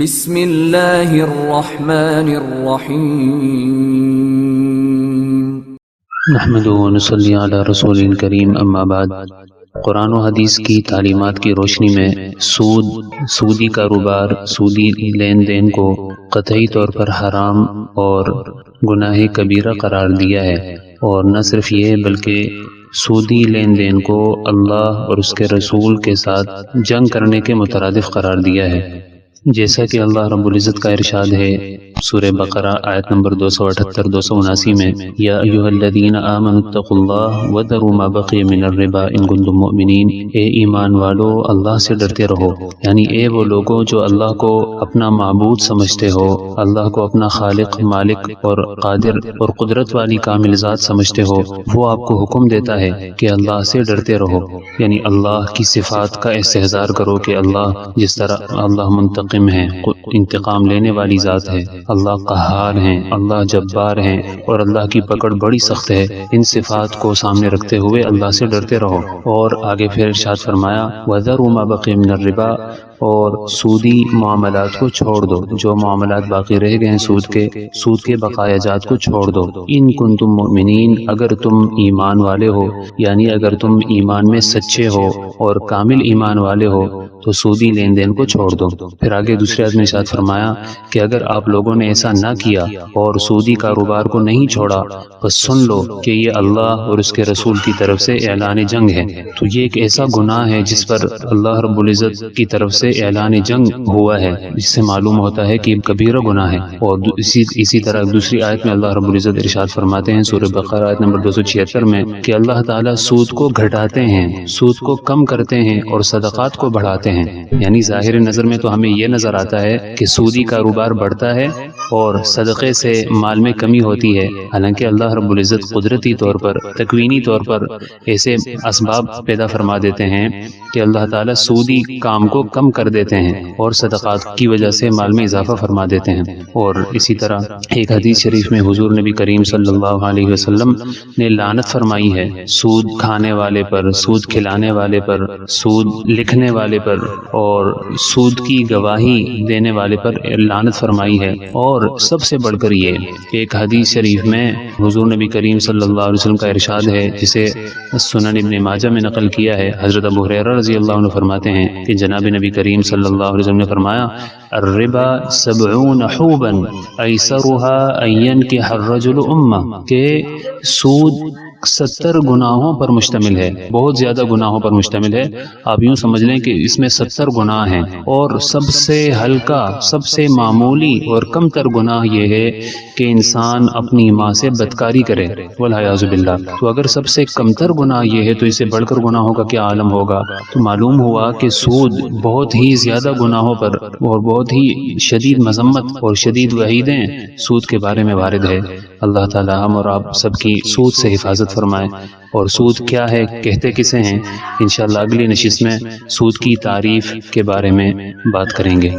بسم اللہ الرحمن الرحیم۔ نحمد و صلی علی رسول کریم، اما بعد۔ قرآن و حدیث کی تعلیمات کی روشنی میں سود، سودی کاروبار، سودی لین دین کو قطعی طور پر حرام اور گناہ کبیرہ قرار دیا ہے۔ اور نہ صرف یہ، بلکہ سودی لین دین کو اللہ اور اس کے رسول کے ساتھ جنگ کرنے کے مترادف قرار دیا ہے۔ جیسا کہ اللہ رب العزت کا ارشاد ہے۔ سورہ بقرہ آیت نمبر دو سو اٹھتر دو سو اناسی میں، یا ایوہ الذین آمنوا اتقوا اللہ وذروا ما بقی من الربا ان کنتم مؤمنین۔ اے ایمان والو، اللہ سے ڈرتے رہو۔ یعنی اے وہ لوگوں جو اللہ کو اپنا معبود سمجھتے ہو، اللہ کو اپنا خالق، مالک اور قادر اور قدرت والی کامل ذات سمجھتے ہو، وہ آپ کو حکم دیتا ہے کہ اللہ سے ڈرتے رہو۔ یعنی اللہ کی صفات کا استحضار کرو کہ اللہ جس طرح اللہ منتقم ہے، انتقام لینے والی ذات ہے۔ اللہ قہار ہیں، اللہ جبار ہیں اور اللہ کی پکڑ بڑی سخت ہے۔ ان صفات کو سامنے رکھتے ہوئے اللہ سے ڈرتے رہو۔ اور آگے پھر ارشاد فرمایا وزر ما بقی من الربا۔ اور سودی معاملات کو چھوڑ دو۔ جو معاملات باقی رہ گئے ہیں سود کے سود کے بقایا جات کو چھوڑ دو۔ ان کن تم مؤمنین، اگر تم ایمان والے ہو یعنی اگر تم ایمان میں سچے ہو اور کامل ایمان والے ہو، تو سودی لین دین کو چھوڑ دو۔ پھر آگے دوسرے آدمی ساتھ فرمایا کہ اگر آپ لوگوں نے ایسا نہ کیا اور سودی کاروبار کو نہیں چھوڑا، بس سن لو کہ یہ اللہ اور اس کے رسول کی طرف سے اعلان جنگ ہے۔ تو یہ ایک ایسا گناہ ہے جس پر اللہ رب العزت کی طرف سے اعلان جنگ ہوا ہے، جس سے معلوم ہوتا ہے کہ کبیرہ گناہ ہے۔ اور اسی اسی طرح دوسری آیت میں اللہ رب العزت ارشاد فرماتے ہیں، سورہ بقرہ آیت نمبر دو سو چھہتر میں کہ اللہ تعالیٰ سود کو گھٹاتے ہیں، سود کو کم کرتے ہیں اور صدقات کو بڑھاتے ہیں۔ یعنی ظاہر نظر میں تو ہمیں یہ نظر آتا ہے کہ سودی کاروبار بڑھتا ہے اور صدقے سے مال میں کمی ہوتی ہے۔ حالانکہ اللہ رب العزت قدرتی طور پر، تکوینی طور پر ایسے اسباب پیدا فرما دیتے ہیں کہ اللہ تعالیٰ سودی کام کو کم کر دیتے ہیں اور صدقات کی وجہ سے مال میں اضافہ فرما دیتے ہیں۔ اور اسی طرح ایک حدیث شریف میں حضور نبی کریم صلی اللہ علیہ وسلم نے لانت فرمائی ہے۔ سود کھانے والے پر، سود کھلانے والے پر، سود لکھنے والے پر اور سود کی گواہی دینے والے پر لانت فرمائی ہے۔ اور اور سب سے بڑھ کر یہ ایک حدیث شریف میں حضور نبی کریم صلی اللہ علیہ وسلم کا ارشاد ہے، جسے سنن ابن ماجہ میں نقل کیا ہے۔ حضرت ابو حریرہ رضی اللہ عنہ فرماتے ہیں کہ جناب نبی کریم صلی اللہ علیہ وسلم نے فرمایا، الربا سبعون حوبا، ایسرها ان ينكح الرجل امه کہ سود ستر گناہوں پر مشتمل ہے، بہت زیادہ گناہوں پر مشتمل ہے۔ آپ یوں سمجھ لیں کہ اس میں ستر گناہ ہیں اور سب سے ہلکا، سب سے معمولی اور کم تر گناہ یہ ہے کہ انسان اپنی ماں سے بدکاری کرے۔ والحیاذ باللہ۔ تو اگر سب سے کم تر گناہ یہ ہے تو اسے بڑھ کر گناہوں کا کیا عالم ہوگا؟ تو معلوم ہوا کہ سود بہت ہی زیادہ گناہوں پر اور بہت ہی شدید مذمت اور شدید وحیدیں سود کے بارے میں وارد ہے۔ اللہ تعالی ہم اور آپ سب کی سود سے حفاظت فرمائے اور سود کیا ہے، کہتے کسے ہیں؟ انشاءاللہ اگلی نشست میں سود کی تعریف کے بارے میں بات کریں گے۔